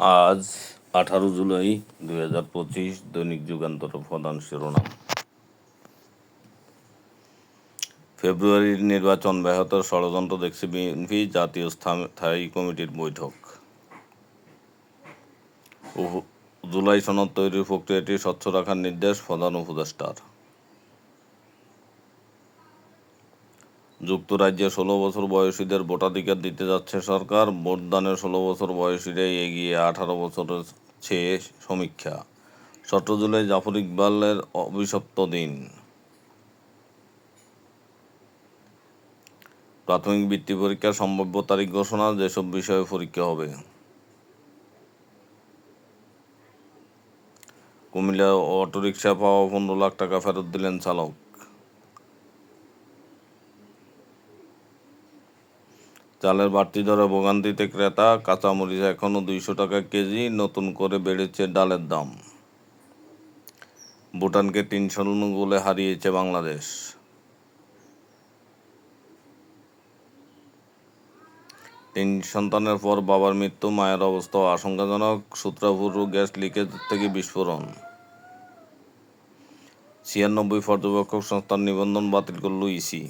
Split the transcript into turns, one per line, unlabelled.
আজ আঠারো জুলাই দুই হাজার পঁচিশ দৈনিক যুগান্তর প্রধান শিরোনাম। ফেব্রুয়ারির নির্বাচন ব্যাহত ষড়যন্ত্র দেখছে বিএনপি জাতীয় স্থায়ী কমিটির বৈঠক। জুলাই সনদ তৈরির প্রক্রিয়াটি স্বচ্ছ রাখার নির্দেশ প্রধান উপদেষ্টার। যুক্তরাজ্যে ষোলো বছর বয়সীদের ভোটাধিকার দিতে যাচ্ছে সরকার। ভোটদানের ষোলো বছর বয়সীরাই এগিয়ে আঠারো বছরের চেয়ে সমীক্ষা। সতেরো জুলাই জাফর ইকবালের অভিশপ্ত দিন। প্রাথমিক বৃত্তি পরীক্ষার সম্ভাব্য তারিখ ঘোষণা, যেসব বিষয়ে পরীক্ষা হবে? কুমিল্লা অটোরিকশা পাওয়া পনেরো লাখ টাকা ফেরত দিলেন চালক। চালের বাড়তি দরে ভোগান্তিতে ক্রেতা, কাঁচামরিচ এখনও দুইশো টাকা কেজি, নতুন করে বেড়েছে ডালের দাম। ভুটানকে তিন শূন্য গোলে হারিয়েছে বাংলাদেশ। তিন সন্তানের পর বাবার মৃত্যু, মায়ের অবস্থা আশঙ্কাজনক, সূত্রাপুর গ্যাস লিকেজ থেকে বিস্ফোরণ। ছিয়ানব্বই পর্যবেক্ষক সংস্থার নিবন্ধন বাতিল করল ইসি।